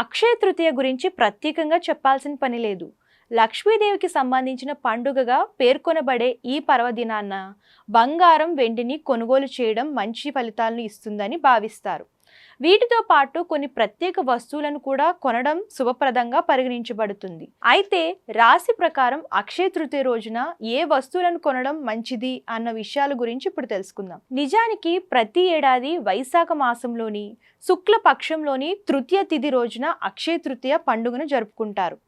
అక్షయ తృతీయ గురించి ప్రత్యేకంగా చెప్పాల్సిన పని లేదు. లక్ష్మీదేవికి సంబంధించిన పండుగగా పేర్కొనబడే ఈ పర్వదినాన్న బంగారం వెండిని కొనుగోలు చేయడం మంచి ఫలితాలను ఇస్తుందని భావిస్తారు. వీటితో పాటు కొన్ని ప్రత్యేక వస్తువులను కూడా కొనడం శుభప్రదంగా పరిగణించబడుతుంది. అయితే రాశి ప్రకారం అక్షయ తృతీయ రోజున ఏ వస్తువులను కొనడం మంచిది అన్న విషయాల గురించి ఇప్పుడు తెలుసుకుందాం. నిజానికి ప్రతి ఏడాది వైశాఖ మాసంలోని శుక్ల పక్షంలోని తృతీయ తిథి రోజున అక్షయ తృతీయ పండుగను జరుపుకుంటారు.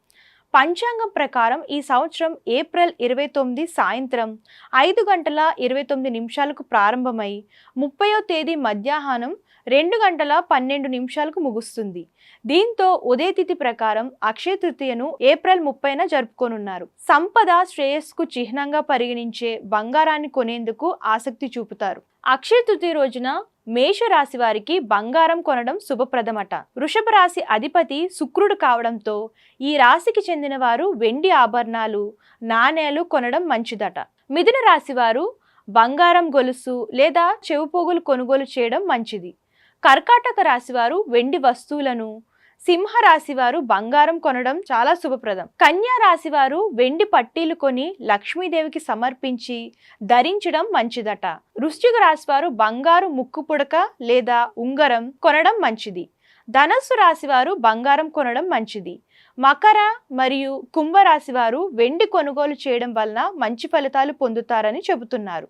పంచాంగం ప్రకారం ఈ సంవత్సరం ఏప్రిల్ ఇరవై తొమ్మిది సాయంత్రం ఐదు గంటల ఇరవై తొమ్మిది నిమిషాలకు ప్రారంభమై ముప్పయో తేదీ మధ్యాహ్నం రెండు గంటల పన్నెండు నిమిషాలకు ముగుస్తుంది. దీంతో ఉదయతిథి ప్రకారం అక్షయ తృతీయను ఏప్రిల్ ముప్పైన జరుపుకోనున్నారు. సంపద శ్రేయస్కు చిహ్నంగా పరిగణించే బంగారాన్ని కొనేందుకు ఆసక్తి చూపుతారు. అక్షయ తృతీయ రోజున మేషరాశి వారికి బంగారం కొనడం శుభప్రదమట. వృషభ రాశి అధిపతి శుక్రుడు కావడంతో ఈ రాశికి చెందిన వారు వెండి ఆభరణాలు నాణేలు కొనడం మంచిదట. మిథున రాశి వారు బంగారం గొలుసు లేదా చెవిపోగులు కొనుగోలు చేయడం మంచిది. కర్కాటక రాశివారు వెండి వస్తువులను సింహ రాశివారు బంగారం కొనడం చాలా శుభప్రదం. కన్యా రాశివారు వెండి పట్టీలు కొని లక్ష్మీదేవికి సమర్పించి ధరించడం మంచిదట. వృశ్చిక రాశివారు బంగారు ముక్కు పుడక లేదా ఉంగరం కొనడం మంచిది. ధనస్సు రాశివారు బంగారం కొనడం మంచిది. మకర మరియు కుంభరాశి వారు వెండి కొనుగోలు చేయడం వలన మంచి ఫలితాలు పొందుతారని చెబుతున్నారు.